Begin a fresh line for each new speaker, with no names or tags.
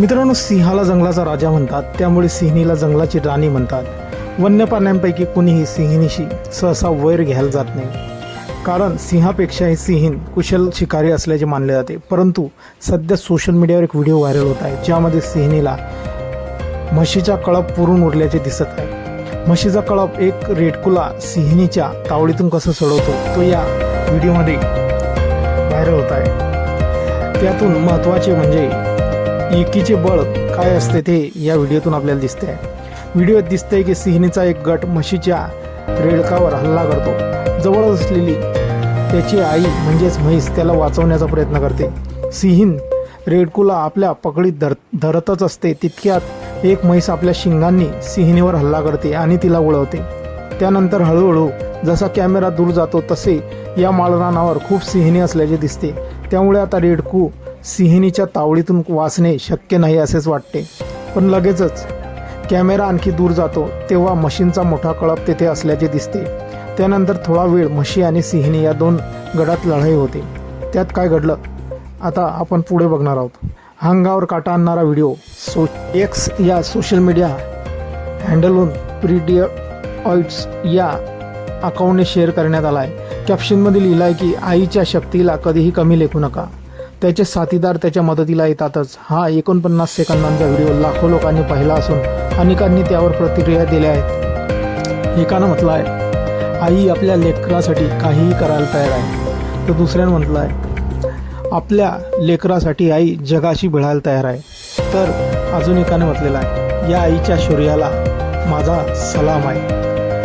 मित्रांनो सिंहाला जंगलाचा राजा म्हणतात. त्यामुळे सिंहणीला जंगलाची राणी म्हणतात. वन्य प्राण्यांपैकी कुणीही सिंहिणीशी सहसा वैर घ्यायला जात नाही. कारण सिंहापेक्षाही सिंहीण कुशल शिकारी असल्याचे मानले जाते. परंतु सध्या सोशल मीडियावर एक व्हिडिओ व्हायरल होत आहे ज्यामध्ये सिंहिणीला म्हशीचा कळप पुरून उरल्याचे दिसत आहे. म्हशीचा कळप एक रेडकुला सिंहिणीच्या तावडीतून कसं सोडवतो तो या व्हिडिओमध्ये व्हायरल होत आहे. त्यातून महत्त्वाचे म्हणजे एकीचे बळ काय असते ते या व्हिडिओतून आपल्याला दिसते आहे व्हिडिओत दिसते की सिंहणीचा एक गट म्हशीच्या रेडकावर हल्ला करतो. जवळ असलेली त्याची आई म्हणजेच म्हैस त्याला वाचवण्याचा प्रयत्न करते. सिंहीण रेडकूला आपल्या पकडीत धर धरतच असते. तितक्यात एक म्हैस आपल्या शिंगांनी सिंहिणीवर हल्ला करते आणि तिला उडवते. त्यानंतर हळूहळू जसा कॅमेरा दूर जातो तसे या माळरानावर खूप सिंहिणी असल्याचे दिसते. त्यामुळे आता रेडकू सिंहिणीच्या तावडीतून वाचणे शक्य नाही असेच वाटते. पण लगेचच कॅमेरा आणखी दूर जातो तेव्हा म्हशींचा मोठा कळप तेथे असल्याचे दिसते. त्यानंतर थोडा वेळ म्हशी आणि सिंहिणी या दोन गडात लढाई होते. त्यात काय घडलं? आता आपण पुढे बघणार आहोत. अंगावर काटा आणणारा व्हिडिओ सो एक्स या सोशल मीडिया हँडलहून प्रिडिय ऑइट्स या अकाउंटने शेअर करण्यात आला आहे कॅप्शनमध्ये लिहिलं आहे की आईच्या शक्तीला कधीही कमी लेखू नका. त्याचे साथीदार त्याच्या मदतीला येतातच. हा एकोणपन्नास सेकंदांचा व्हिडिओ लाखो लोकांनी पाहिला असून अनेकांनी त्यावर प्रतिक्रिया दिल्या आहेत. एकानं म्हटलं आहे आई आपल्या लेकरासाठी काहीही करायला तयार आहे. तर दुसऱ्यानं म्हटलं आहे आपल्या लेकरासाठी आई जगाशी भिळायला तयार आहे. तर अजून एकाने म्हटलेलं आहे या आईच्या शौर्याला माझा सलाम आहे.